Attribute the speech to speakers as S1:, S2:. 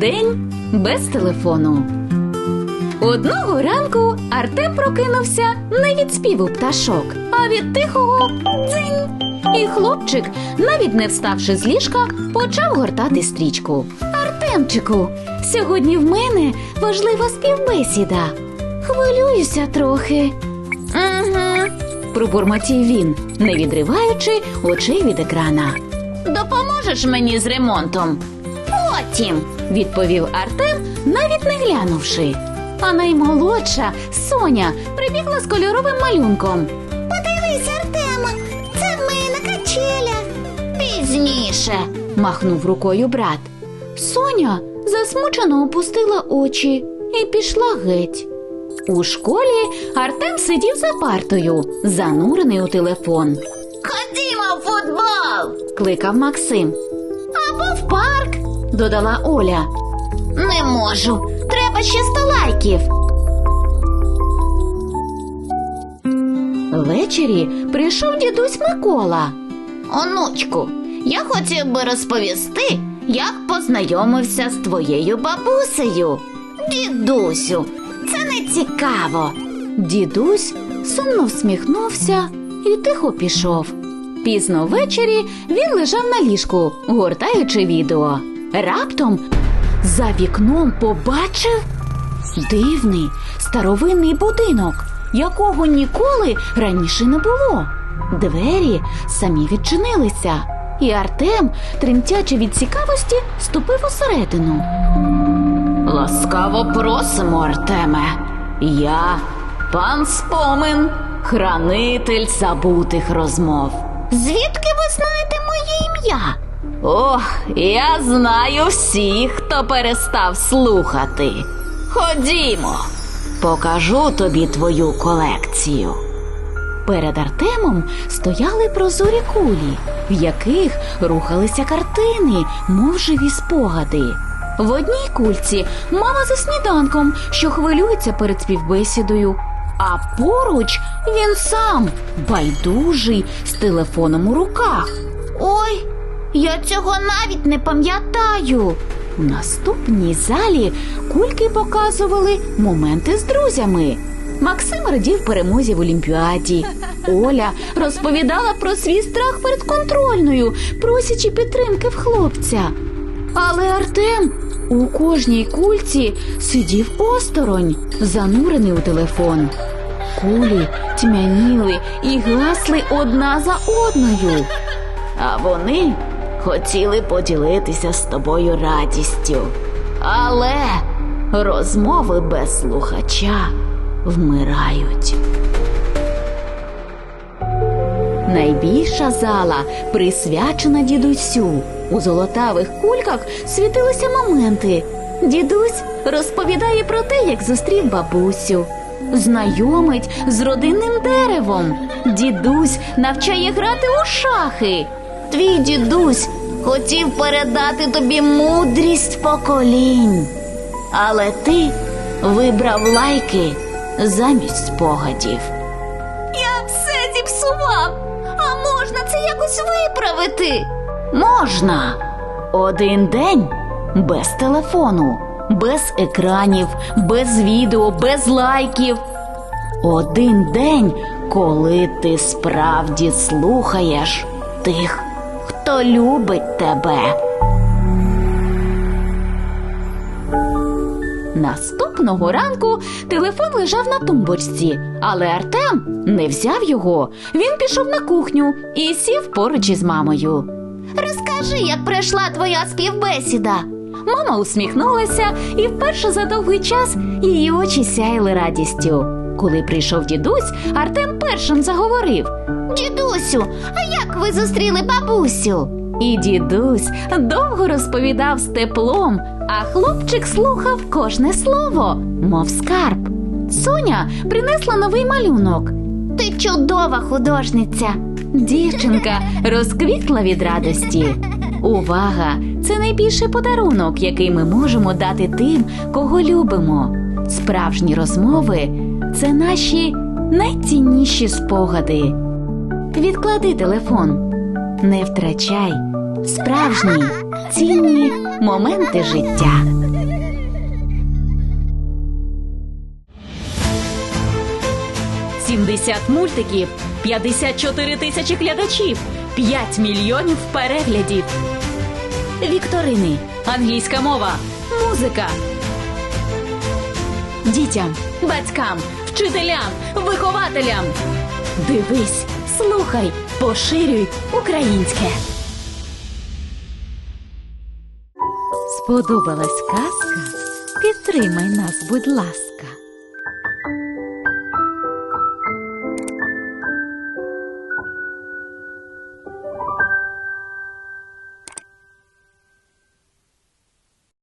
S1: День без телефону. Одного ранку Артем прокинувся не від співу пташок, а від тихого дзинь. І хлопчик, навіть не вставши з ліжка, почав гортати стрічку. Артемчику, сьогодні в мене важлива співбесіда. Хвилююся трохи. Угу. пробурмотів він, не відриваючи очей від екрана. Допоможеш мені з ремонтом? Потім, відповів Артем, навіть не глянувши. А наймолодша Соня прибігла з кольоровим малюнком.
S2: Подивись, Артема, це ми на качелях.
S1: Пізніше, махнув рукою брат. Соня засмучено опустила очі і пішла геть. У школі Артем сидів за партою, занурений у телефон.
S2: Ходімо в футбол.
S1: Кликав Максим. Або в парк, додала Оля.
S2: Не можу. Треба ще сто лайків.
S1: Ввечері прийшов дідусь Микола.
S2: Онучку, я хотів би розповісти, як познайомився з твоєю бабусею. Дідусю, це не цікаво.
S1: Дідусь сумно всміхнувся і тихо пішов. Пізно ввечері він лежав на ліжку, гортаючи відео. Раптом за вікном побачив дивний старовинний будинок, якого ніколи раніше не було. Двері самі відчинилися, і Артем, тремтячи від цікавості, ступив усередину. Ласкаво просимо, Артеме. Я пан Спомин, хранитель забутих розмов.
S2: Звідки ви знаєте моє ім'я?
S1: Ох, я знаю всіх, хто перестав слухати. Ходімо, покажу тобі твою колекцію. Перед Артемом стояли прозорі кулі, в яких рухалися картини, мов живі спогади. В одній кульці мама за сніданком, що хвилюється перед співбесідою, а поруч він сам, байдужий, з телефоном у руках.
S2: Я цього навіть не пам'ятаю.
S1: У наступній залі кульки показували моменти з друзями. Максим радів перемозі в Олімпіаді. Оля розповідала про свій страх перед контрольною, просячи підтримки в хлопця. Але Артем у кожній кульці сидів осторонь, занурений у телефон. Кулі тьмяніли і гасли одна за одною. А вони хотіли поділитися з тобою радістю. Але розмови без слухача вмирають. Найбільша зала присвячена дідусю. У золотавих кульках світилися моменти. Дідусь розповідає про те, як зустрів бабусю. Знайомить з родинним деревом. Дідусь навчає грати у шахи.
S2: Твій дідусь хотів передати тобі мудрість поколінь.
S1: Але ти вибрав лайки замість спогадів.
S2: Я все зіпсував. А можна це якось виправити?
S1: Можна один день без телефону, без екранів, без відео, без лайків. Один день, коли ти справді слухаєш тих, хто любить тебе. Наступного ранку телефон лежав на тумбочці, але Артем не взяв його. Він пішов на кухню і сів поруч із мамою.
S2: Розкажи, як пройшла твоя співбесіда.
S1: Мама усміхнулася, і вперше за довгий час її очі сяяли радістю. Коли прийшов дідусь, Артем першим заговорив.
S2: Дідусю, а як ви зустріли бабусю?
S1: І дідусь довго розповідав з теплом, а хлопчик слухав кожне слово, мов скарб. Соня принесла новий малюнок.
S2: Ти чудова художниця.
S1: Дівчинка розквітла від радості. Увага! Це найбільший подарунок, який ми можемо дати тим, кого любимо. Справжні розмови це наші найцінніші спогади. Відклади телефон, не втрачай справжній цінні моменти життя. Сімдесят мультиків, 54 тисячі глядачів, 5 мільйонів переглядів. Вікторини, англійська мова, музика. Дітям, батькам, вчителям, вихователям. Дивись, слухай, поширюй українське. Сподобалась казка? Підтримай нас, будь ласка.